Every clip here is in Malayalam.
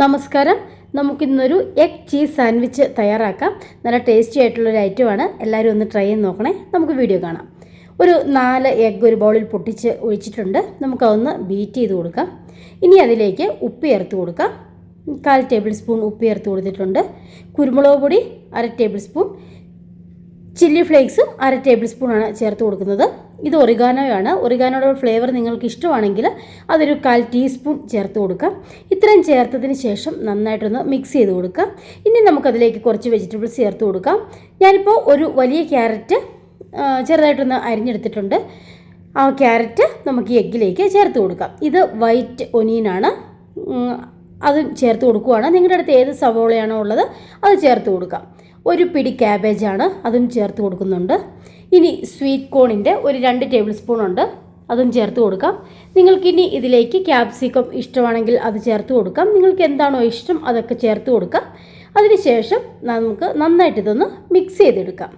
നമസ്കാരം. നമുക്കിന്നൊരു എഗ് ചീസ് സാൻഡ്വിച്ച് തയ്യാറാക്കാം. നല്ല ടേസ്റ്റി ആയിട്ടുള്ളൊരു ഐറ്റമാണ് എല്ലാവരും ഒന്ന് ട്രൈ ചെയ്ത് നോക്കണേ. നമുക്ക് വീഡിയോ കാണാം. ഒരു നാല് എഗ് ഒരു ബൗളിൽ പൊട്ടിച്ച് ഒഴിച്ചിട്ടുണ്ട്. നമുക്കതൊന്ന് ബീറ്റ് ചെയ്ത് കൊടുക്കാം. ഇനി അതിലേക്ക് ഉപ്പ് ചേർത്ത് കൊടുക്കാം. കാൽ ടേബിൾ സ്പൂൺ ഉപ്പ് ചേർത്ത് കൊടുത്തിട്ടുണ്ട്. കുരുമുളക് പൊടി അര ടേബിൾ സ്പൂൺ ചില്ലി ഫ്ലേക്സും അര ടേബിൾ സ്പൂണാണ് ചേർത്ത് കൊടുക്കുന്നത്. ഇത് ഒറിഗാനോയാണ്. ഒറിഗാനോയുടെ ഫ്ലേവർ നിങ്ങൾക്ക് ഇഷ്ടമാണെങ്കിൽ അതൊരു കാൽ ടീസ്പൂൺ ചേർത്ത് കൊടുക്കാം. ഇത്രയും ചേർത്തതിന് ശേഷം നന്നായിട്ടൊന്ന് മിക്സ് ചെയ്ത് കൊടുക്കാം. ഇനി നമുക്കതിലേക്ക് കുറച്ച് വെജിറ്റബിൾസ് ചേർത്ത് കൊടുക്കാം. ഞാനിപ്പോൾ ഒരു വലിയ ക്യാരറ്റ് ചെറുതായിട്ടൊന്ന് അരിഞ്ഞെടുത്തിട്ടുണ്ട്. ആ ക്യാരറ്റ് നമുക്ക് എഗ്ഗിലേക്ക് ചേർത്ത് കൊടുക്കാം. ഇത് വൈറ്റ് ഒനിയനാണ് അതും ചേർത്ത് കൊടുക്കുവാണ്. നിങ്ങളുടെ അടുത്ത് ഏത് സവോളയാണോ ഉള്ളത് അത് ചേർത്ത് കൊടുക്കാം. ഒരു പിടി ക്യാബേജാണ് അതും ചേർത്ത് കൊടുക്കുന്നുണ്ട്. ഇനി സ്വീറ്റ് കോണിന്റെ ഒരു രണ്ട് ടേബിൾ സ്പൂൺ ഉണ്ട് അതും ചേർത്ത് കൊടുക്കാം. നിങ്ങൾക്കിനി ഇതിലേക്ക് ക്യാപ്സിക്കം ഇഷ്ടമാണെങ്കിൽ അത് ചേർത്ത് കൊടുക്കാം. നിങ്ങൾക്ക് എന്താണോ ഇഷ്ടം അതൊക്കെ ചേർത്ത് കൊടുക്കാം. അതിനുശേഷം നമുക്ക് നന്നായിട്ട് ഇതൊന്ന് മിക്സ് ചെയ്തെടുക്കാം.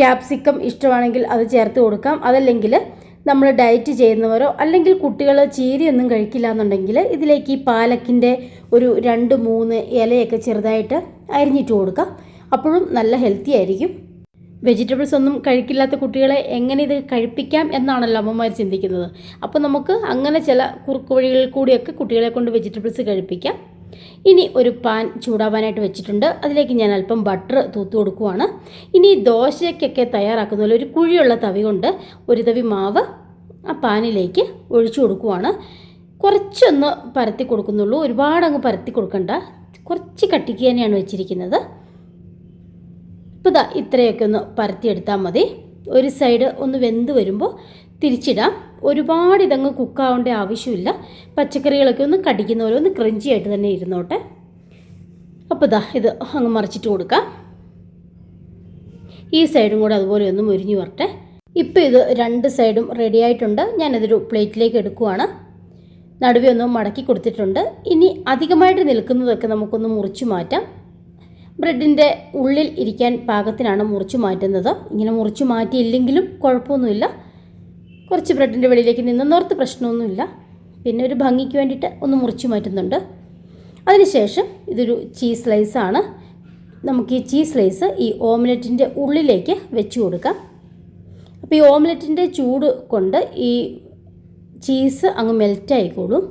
ക്യാപ്സിക്കം ഇഷ്ടമാണെങ്കിൽ അത് ചേർത്ത് കൊടുക്കാം. അതല്ലെങ്കിൽ നമ്മൾ ഡയറ്റ് ചെയ്യുന്നവരോ അല്ലെങ്കിൽ കുട്ടികൾ ചീരയൊന്നും കഴിക്കില്ല എന്നുണ്ടെങ്കിൽ ഇതിലേക്ക് ഈ പാലക്കിന്റെ ഒരു രണ്ട് മൂന്ന് ഇലയൊക്കെ ചെറുതായിട്ട് അരിഞ്ഞിട്ട് കൊടുക്കാം. അപ്പോഴും നല്ല ഹെൽത്തി ആയിരിക്കും. വെജിറ്റബിൾസ് ഒന്നും കഴിക്കില്ലാത്ത കുട്ടികളെ എങ്ങനെ ഇത് കഴിപ്പിക്കാം എന്നാണല്ലോ അമ്മമാർ ചിന്തിക്കുന്നത്. അപ്പോൾ നമുക്ക് അങ്ങനെ ചില കുറുക്ക് വഴികളിൽ കൂടിയൊക്കെ കുട്ടികളെ കൊണ്ട് വെജിറ്റബിൾസ് കഴിപ്പിക്കാം. ഇനി ഒരു പാൻ ചൂടാവാനായിട്ട് വെച്ചിട്ടുണ്ട്. അതിലേക്ക് ഞാൻ അല്പം ബട്ടർ തൂത്തു കൊടുക്കുവാണ്. ഇനി ദോശയ്ക്കൊക്കെ തയ്യാറാക്കുന്ന പോലെ ഒരു കുഴിയുള്ള തവി കൊണ്ട് ഒരു തവി മാവ് ആ പാനിലേക്ക് ഒഴിച്ചു കൊടുക്കുവാണ്. കുറച്ചൊന്ന് പരത്തി കൊടുക്കുന്നുള്ളൂ. ഒരുപാട് അങ്ങ് പരത്തി കൊടുക്കണ്ട. കുറച്ച് കട്ടിക്ക് തന്നെയാണ് വെച്ചിരിക്കുന്നത്. ഇപ്പോൾ ഇതാ ഇത്രയൊക്കെ ഒന്ന് പരത്തിയെടുത്താൽ മതി. ഒരു സൈഡ് ഒന്ന് വെന്ത് വരുമ്പോൾ തിരിച്ചിടാം. ഒരുപാട് ഇതങ്ങ് കുക്കാവേണ്ട ആവശ്യമില്ല. പച്ചക്കറികളൊക്കെ ഒന്ന് കടിക്കുന്ന പോലെ ഒന്ന് ക്രഞ്ചി ആയിട്ട് തന്നെ ഇരുന്നോട്ടെ. അപ്പോൾ ഇതാ ഇത് അങ്ങ് മറിച്ചിട്ട് കൊടുക്കാം. ഈ സൈഡും കൂടെ അതുപോലെ ഒന്ന് മുരിഞ്ഞു വരട്ടെ. ഇപ്പോൾ ഇത് രണ്ട് സൈഡും റെഡി ആയിട്ടുണ്ട്. ഞാനതൊരു പ്ലേറ്റിലേക്ക് എടുക്കുവാണ്. നടുവേ ഒന്ന് മടക്കി കൊടുത്തിട്ടുണ്ട്. ഇനി അധികമായിട്ട് നിൽക്കുന്നതൊക്കെ നമുക്കൊന്ന് മുറിച്ചു മാറ്റാം. ബ്രെഡിന്റെ ഉള്ളിൽ ഇരിക്കാൻ പാകത്തിനാണ് മുറിച്ചു മാറ്റുന്നത്. ഇങ്ങനെ മുറിച്ചു മാറ്റിയില്ലെങ്കിലും കുഴപ്പമൊന്നുമില്ല. കുറച്ച് ബ്രെഡിന്റെ വെളിയിലേക്ക് നിന്ന് നിന്നോർത്ത് പ്രശ്നമൊന്നുമില്ല. പിന്നെ ഒരു ഭംഗിക്ക് വേണ്ടിയിട്ട് ഒന്ന് മുറിച്ചു മാറ്റുന്നുണ്ട്. അതിനുശേഷം ഇതൊരു ചീസ് സ്ലൈസാണ് നമുക്ക് ഈ ചീസ് സ്ലൈസ് ഈ ഓംലെറ്റിന്റെ ഉള്ളിലേക്ക് വെച്ച് കൊടുക്കാം. അപ്പോൾ ഈ ഓംലെറ്റിന്റെ ചൂട് കൊണ്ട് ഈ ചീസ് അങ്ങ് മെൽറ്റ് ആയിക്കോളും.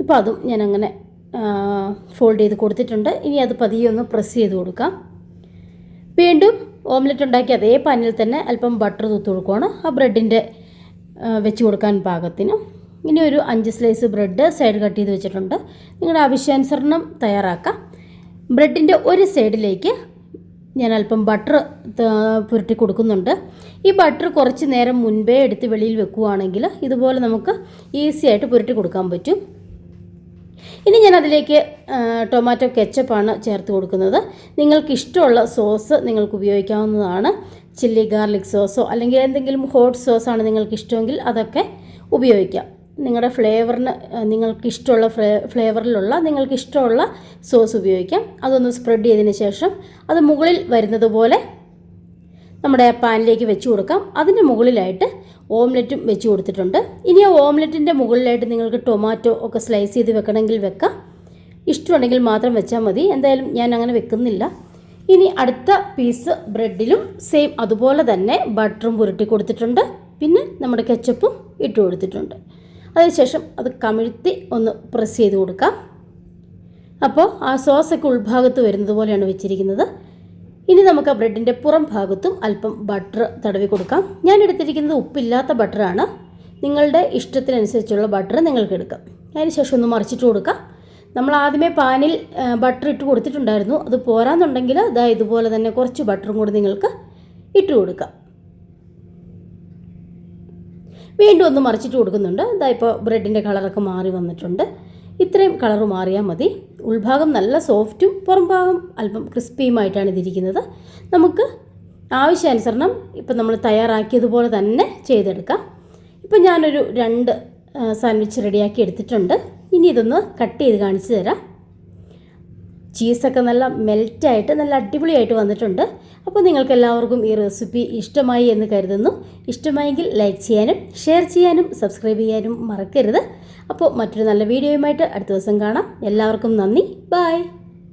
ഇപ്പോൾ അതും ഞാൻ അങ്ങനെ ഫോൾഡ് ചെയ്ത് കൊടുത്തിട്ടുണ്ട്. ഇനി അത് പതിയെ ഒന്ന് പ്രസ് ചെയ്ത് കൊടുക്കാം. വീണ്ടും ഓംലെറ്റ് ഉണ്ടാക്കി അതേ പാനിൽ തന്നെ അല്പം ബട്ടർ തൂത്ത് കൊടുക്കുകയാണ് ആ ബ്രെഡിന്റെ വെച്ച് കൊടുക്കാൻ പാകത്തിന്. ഇനി ഒരു അഞ്ച് സ്ലൈസ് ബ്രെഡ് സൈഡ് കട്ട് ചെയ്ത് വെച്ചിട്ടുണ്ട്. നിങ്ങളുടെ ആവശ്യാനുസരണം തയ്യാറാക്കാം. ബ്രെഡിന്റെ ഒരു സൈഡിലേക്ക് ഞാൻ അല്പം ബട്ടർ പുരട്ടി കൊടുക്കുന്നുണ്ട്. ഈ ബട്ടർ കുറച്ച് നേരം മുൻപേ എടുത്ത് വെളിയിൽ വെക്കുകയാണെങ്കിൽ ഇതുപോലെ നമുക്ക് ഈസി ആയിട്ട് പുരട്ടി കൊടുക്കാൻ പറ്റും. ഇനി ഞാൻ അതിലേക്ക് ടൊമാറ്റോ കെച്ചപ്പാണ് ചേർത്ത് കൊടുക്കുന്നത്. നിങ്ങൾക്ക് ഇഷ്ടമുള്ള സോസ് നിങ്ങൾക്ക് ഉപയോഗിക്കാവുന്നതാണ്. ചില്ലി ഗാർലിക് സോസോ അല്ലെങ്കിൽ എന്തെങ്കിലും ഹോട്ട് സോസാണ് നിങ്ങൾക്ക് ഇഷ്ടമെങ്കിൽ അതൊക്കെ ഉപയോഗിക്കാം. നിങ്ങളുടെ ഫ്ലേവറിന് നിങ്ങൾക്ക് ഇഷ്ടമുള്ള ഫ്ലേ ഫ്ലേവറിലുള്ള നിങ്ങൾക്ക് ഇഷ്ടമുള്ള സോസ് ഉപയോഗിക്കാം. അതൊന്ന് സ്പ്രെഡ് ചെയ്തതിന് ശേഷം അത് മുകളിൽ വരുന്നത് പോലെ നമ്മുടെ പാനിലേക്ക് വെച്ച് കൊടുക്കാം. അതിന്റെ മുകളിലായിട്ട് ഓംലെറ്റും വെച്ച് കൊടുത്തിട്ടുണ്ട്. ഇനി ആ ഓംലെറ്റിന്റെ മുകളിലായിട്ട് നിങ്ങൾക്ക് ടൊമാറ്റോ ഒക്കെ സ്ലൈസ് ചെയ്ത് വെക്കണമെങ്കിൽ വെക്കാം. ഇഷ്ടമുണ്ടെങ്കിൽ മാത്രം വെച്ചാൽ മതി. എന്തായാലും ഞാൻ അങ്ങനെ വെക്കുന്നില്ല. ഇനി അടുത്ത പീസ് ബ്രെഡിലും സെയിം അതുപോലെ തന്നെ ബട്ടറും പുരട്ടി കൊടുത്തിട്ടുണ്ട്. പിന്നെ നമ്മുടെ കെച്ചപ്പും ഇട്ട് കൊടുത്തിട്ടുണ്ട്. അതിനുശേഷം അത് കമിഴ്ത്തി ഒന്ന് പ്രസ് ചെയ്ത് കൊടുക്കാം. അപ്പോൾ ആ സോസൊക്കെ ഉൾഭാഗത്ത് വരുന്നത് പോലെയാണ് വെച്ചിരിക്കുന്നത്. ഇനി നമുക്ക് ആ ബ്രെഡിന്റെ പുറം ഭാഗത്തും അല്പം ബട്ടർ തടവി കൊടുക്കാം. ഞാൻ എടുത്തിരിക്കുന്നത് ഉപ്പില്ലാത്ത ബട്ടറാണ് നിങ്ങളുടെ ഇഷ്ടത്തിനനുസരിച്ചുള്ള ബട്ടർ നിങ്ങൾക്ക് എടുക്കാം. അതിനുശേഷം ഒന്ന് മറിച്ചിട്ട് കൊടുക്കാം. നമ്മൾ ആദ്യമേ പാനിൽ ബട്ടർ ഇട്ട് കൊടുത്തിട്ടുണ്ടായിരുന്നു. അത് പോരാന്നുണ്ടെങ്കിൽ ഇതാ ഇതുപോലെ തന്നെ കുറച്ച് ബട്ടറും കൂടി നിങ്ങൾക്ക് ഇട്ട് കൊടുക്കാം. വീണ്ടും ഒന്ന് മറിച്ചിട്ട് കൊടുക്കുന്നുണ്ട്. ഇതാ ഇപ്പോൾ ബ്രെഡിന്റെ കളറൊക്കെ മാറി വന്നിട്ടുണ്ട്. ഇത്രയും കളർ മാറിയാൽ മതി. ഉൾഭാഗം നല്ല സോഫ്റ്റും പുറം ഭാഗം അല്പം ക്രിസ്പിയുമായിട്ടാണ് ഇതിരിക്കുന്നത്. നമുക്ക് ആവശ്യാനുസരണം ഇപ്പം നമ്മൾ തയ്യാറാക്കിയതുപോലെ തന്നെ ചെയ്തെടുക്കാം. ഇപ്പം ഞാനൊരു രണ്ട് സാൻഡ്വിച്ച് റെഡിയാക്കി എടുത്തിട്ടുണ്ട്. ഇനി ഇതൊന്ന് കട്ട് ചെയ്ത് കാണിച്ചു തരാം. ചീസൊക്കെ നല്ല മെൽറ്റായിട്ട് നല്ല അടിപൊളിയായിട്ട് വന്നിട്ടുണ്ട്. അപ്പോൾ നിങ്ങൾക്ക് എല്ലാവർക്കും ഈ റെസിപ്പി ഇഷ്ടമായി എന്ന് കരുതുന്നു. ഇഷ്ടമായെങ്കിൽ ലൈക്ക് ചെയ്യാനും ഷെയർ ചെയ്യാനും സബ്സ്ക്രൈബ് ചെയ്യാനും മറക്കരുത്. അപ്പോൾ മറ്റൊരു നല്ല വീഡിയോയുമായിട്ട് അടുത്ത ദിവസം കാണാം. എല്ലാവർക്കും നന്ദി. ബായ്